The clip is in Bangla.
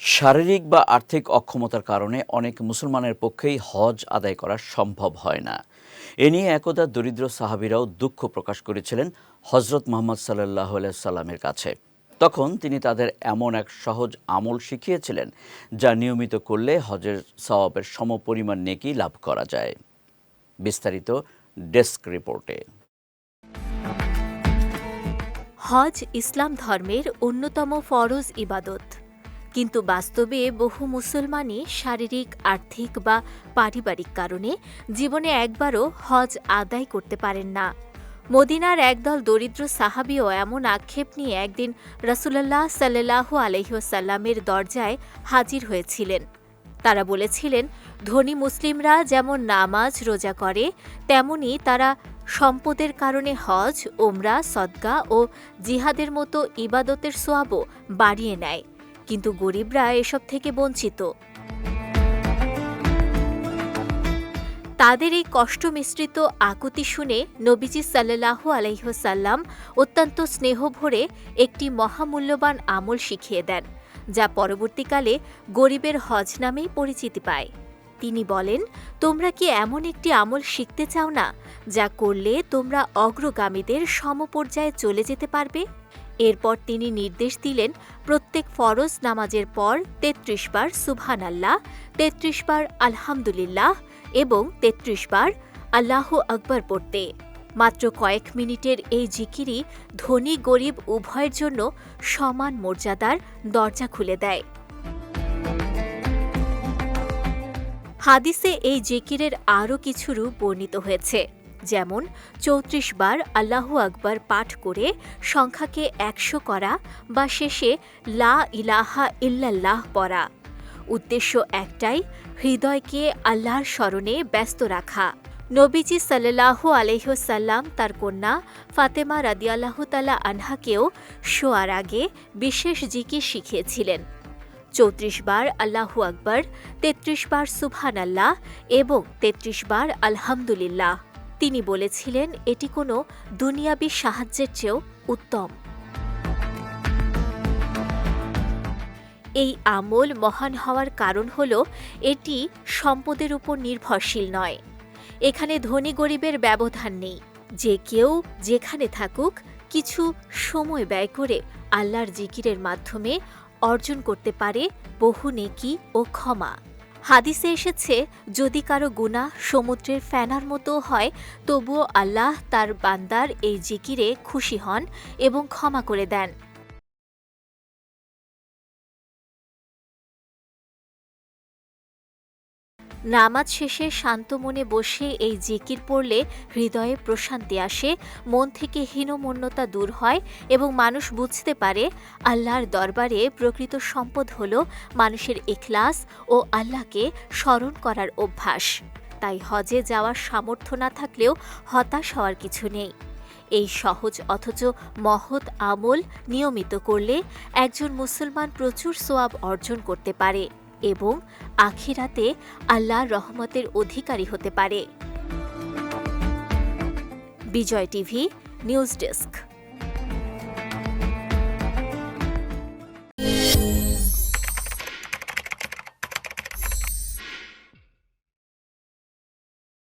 শারীরিক বা আর্থিক অক্ষমতার কারণে অনেক মুসলমানের পক্ষেই হজ আদায় করা সম্ভব হয় না। এ নিয়ে একদা দরিদ্র সাহাবিরাও দুঃখ প্রকাশ করেছিলেন হজরত মোহাম্মদ সাল্লাহ সাল্লামের কাছে। তখন তিনি তাদের এমন এক সহজ আমল শিখিয়েছিলেন, যা নিয়মিত করলে হজের সওয়াবের সমপরিমাণ নেকি লাভ করা যায়। বিস্তারিত ডেস্ক রিপোর্টে। হজ ইসলাম ধর্মের অন্যতম ফরজ ইবাদত। কিন্তু বাস্তবে বহু মুসলমানই শারীরিক, আর্থিক বা পারিবারিক কারণে জীবনে একবারও হজ আদায় করতে পারেন না। মদিনার একদল দরিদ্র সাহাবিও এমন আক্ষেপ নিয়ে একদিন রসুল্লাহ সাল্লাহ আলহিসাল্লামের দরজায় হাজির হয়েছিলেন। তারা বলেছিলেন, ধনী মুসলিমরা যেমন নামাজ রোজা করে, তেমনি তারা সম্পদের কারণে হজ ওমরা সদগা ও জিহাদের মতো ইবাদতের সোয়াবও বাড়িয়ে নেয়। কিন্তু গরিবরা এসব থেকে বঞ্চিত। তাদের এই কষ্ট মিশ্রিত আকুতি শুনে নবীজি সাল্লাহ আলহ্লাম অত্যন্ত স্নেহ ভরে একটি মহামূল্যবান আমল শিখিয়ে দেন, যা পরবর্তীকালে গরিবের হজ নামেই পরিচিতি পায়। তিনি বলেন, তোমরা কি এমন একটি আমল শিখতে চাও না, যা করলে তোমরা অগ্রগামীদের সমপর্যায়ে চলে যেতে পারবে? এরপর তিনি নির্দেশ দিলেন, প্রত্যেক ফরজ নামাজের পর তেত্রিশ বার সুবহান আল্লাহ তেত্রিশ বার আলহামদুলিল্লাহ এবং তেত্রিশ বার আল্লাহ আকবর পড়তে। মাত্র কয়েক মিনিটের এই জিকিরই ধনী গরিব উভয়ের জন্য সমান মর্যাদার দরজা খুলে দেয়। হাদিসে এই জিকিরের আরও কিছু রূপ বর্ণিত হয়েছে। যেমন চৌত্রিশ বার আল্লাহু আকবর পাঠ করে সংখ্যাকে একশো করা বা শেষে লা ইলাহা ইল্লাল্লাহ পড়া। উদ্দেশ্য একটাই, হৃদয়কে আল্লাহর স্মরণে ব্যস্ত রাখা। নবীজি সাল্লাহ আলহ্লাম তার কন্যা ফাতেমা রাদিয়াল্লাহ তালা আনহাকেও শোয়ার আগে বিশেষ জিকির শিখিয়েছিলেন। চৌত্রিশ বার আল্লাহু আকবর, তেত্রিশ বার সুবহান আল্লাহ এবং তেত্রিশ বার আলহামদুলিল্লাহ। তিনি বলেছিলেন, এটি কোনো দুনিয়াবি সাহায্যের চেয়েও উত্তম। এই আমল মহান হওয়ার কারণ হল, এটি সম্পদের উপর নির্ভরশীল নয়। এখানে ধনী গরিবের ব্যবধান নেই। যে কেউ যেখানে থাকুক, কিছু সময় ব্যয় করে আল্লাহর জিকিরের মাধ্যমে অর্জন করতে পারে বহু নেকি ও ক্ষমা। হাদিসে এসেছে, যদি কারও গুণা সমুদ্রের ফ্যানার মতো হয়, তবুও আল্লাহ তার বান্দার এই জিকিরে খুশি হন এবং ক্ষমা করে দেন। নামাজ শেষে শান্ত মনে বসে এই জিকির পড়লে হৃদয়ে প্রশান্তি আসে, মন থেকে হীনমন্যতা দূর হয় এবং মানুষ বুঝতে পারে আল্লাহর দরবারে প্রকৃত সম্পদ হল মানুষের এখলাস ও আল্লাহকে স্মরণ করার অভ্যাস। তাই হজে যাওয়ার সামর্থ্য না থাকলেও হতাশ হওয়ার কিছু নেই। এই সহজ অথচ মহৎ আমল নিয়মিত করলে একজন মুসলমান প্রচুর সোয়াব অর্জন করতে পারে। এবং আখিরাতে আল্লাহর রহমতের অধিকারী হতে পারে। Bijoy TV news desk.